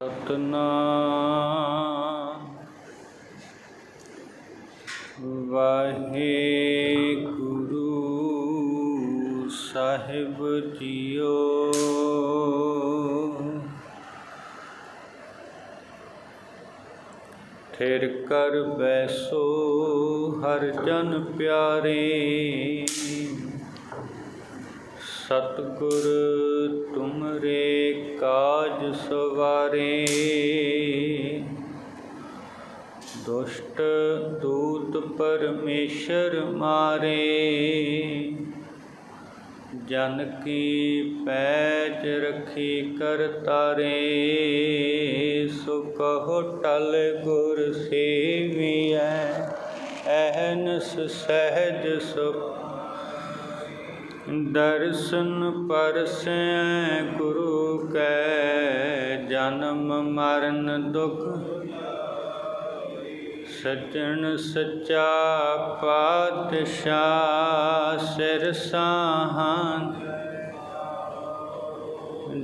ਸਤਨਾਮ। ਵਾਹਿਗੁਰੂ ਸਾਹਿਬ ਜੀਓ। ਠੇਰ ਕਰ ਬੈਸੋ ਹਰ ਜਨ ਪਿਆਰੇ। ਸਤਿਗੁਰ, ਤੁਮਰੇ ਕਾਜ ਸਵਾਰੇ। ਦੁਸ਼ਟ ਦੂਤ ਪਰਮੇਸ਼ਰ ਮਾਰੇ। ਜਨ ਕੀ ਪੈਜ ਰਖੀ ਕਰ ਤਾਰੇ। ਸੋ ਕਹੋ ਟਲ ਗੁਰ ਸੇਵੀਐ। ਐਹਨਸ ਸਹਿਜ ਸੁਖ ਦਰਸ਼ਨ ਪਰਸੈ ਗੁਰੂ ਕੈ ਜਨਮ ਮਰਨ ਦੁਖ। ਸੱਜਣ ਸੱਚਾ ਪਾਤਸ਼ਾਹ ਸਿਰ ਸਾਹਾਂ।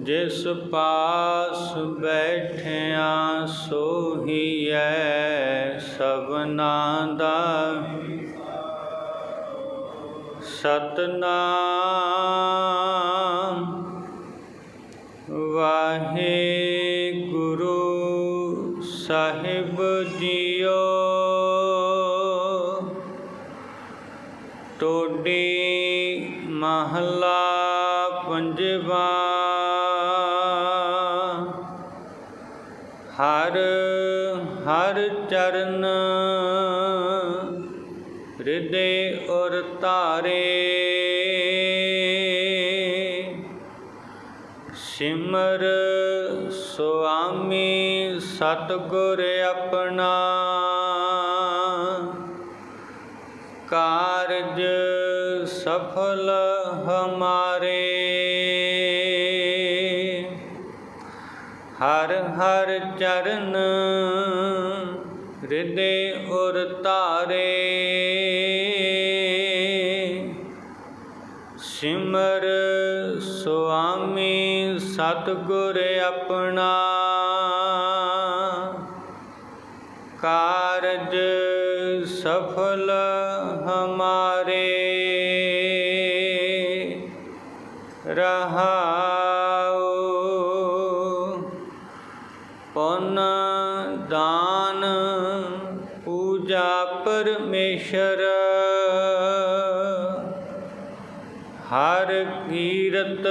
ਜਿਸ ਪਾਸ ਬੈਠਿਆ ਸੋਹੀਐ ਸਭਨਾ ਦਾ। ਸਤਨਾਮ। ਵਾਹਿਗੁਰੂ ਸਾਹਿਬ ਜੀਓ। ਟੋਡੀ ਮਹਲਾ ਪੰਜਵਾ। ਹਰ ਹਰ ਚਰਨ ਹਿਰਦੇ ਔਰ ਧਾਰੇ ਸਿਮਰ ਸੁਆਮੀ ਸਤਿਗੁਰ ਆਪਣਾ। ਕਾਰਜ ਸਫਲ ਹਮਾਰੇ। ਹਰ ਹਰ ਚਰਨ ਹਿਰਦੇ ਔਰ ਧਾਰੇ ਸਿਮਰ ਸੁਆਮੀ ਸਤਿਗੁਰ ਆਪਣਾ। ਕਾਰਜ ਸਫਲ ਹਮਾਰੇ। ਰਹਾਉ ਪੁੰਨ ਦਾਨ ਪੂਜਾ ਪਰਮੇਸ਼ਰ। ਹਰ ਕੀਰਤ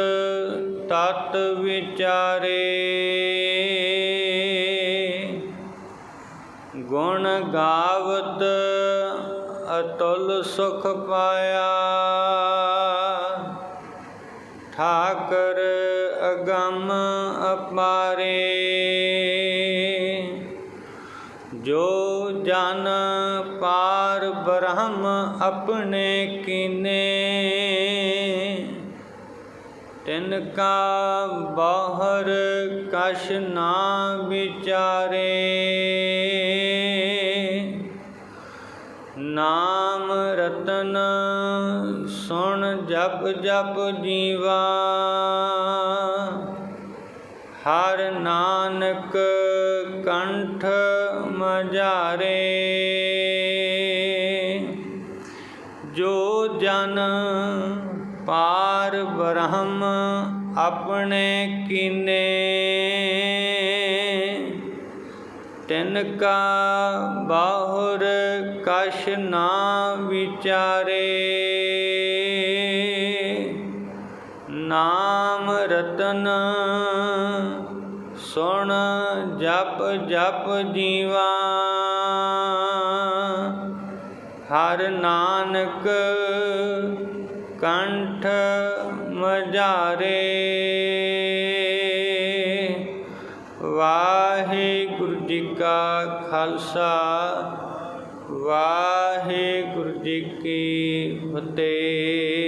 ਤਤ ਵਿਚਾਰੇ। ਗੁਣ ਗਾਵਤ ਅਤੁਲ ਸੁਖ ਪਾਇਆ। ਠਾਕਰ ਅਗੰਮ ਅਪਾਰੇ। ਜੋ ਜਨ ਪਾਰ ਬ੍ਰਹਮ ਆਪਣੇ ਕੀਨੇ? ਤਿਨ ਕਾ ਬਾਹਰ ਕਛ ਨਾ ਵਿਚਾਰੇ। ਨਾਮ ਰਤਨ ਸੁਣ ਜਪ ਜਪ ਜੀਵਾ। ਹਰ ਨਾਨਕ ਕੰਠ ਮਜਾਰੇ ਜੋ ਜਨ ਪਾਰ ਬ੍ਰਹਮ ਆਪਣੇ ਕੀਨੇ। ਤਿਨ ਕਾ ਬਾਹੁਰ ਕਛ ਨਾ ਵਿਚਾਰੇ। ਨਾਮ ਰਤਨ ਸੁਣ ਜਪ ਜਪ ਜੀਵਾ। ਹਰ ਨਾਨਕ ਕੰਠ ਮਜਾਰੇ। ਵਾਹਿਗੁਰੂ ਜੀ ਕਾ ਖਾਲਸਾ ਵਾਹਿਗੁਰੂ ਜੀ ਕੀ ਫਤਿਹ।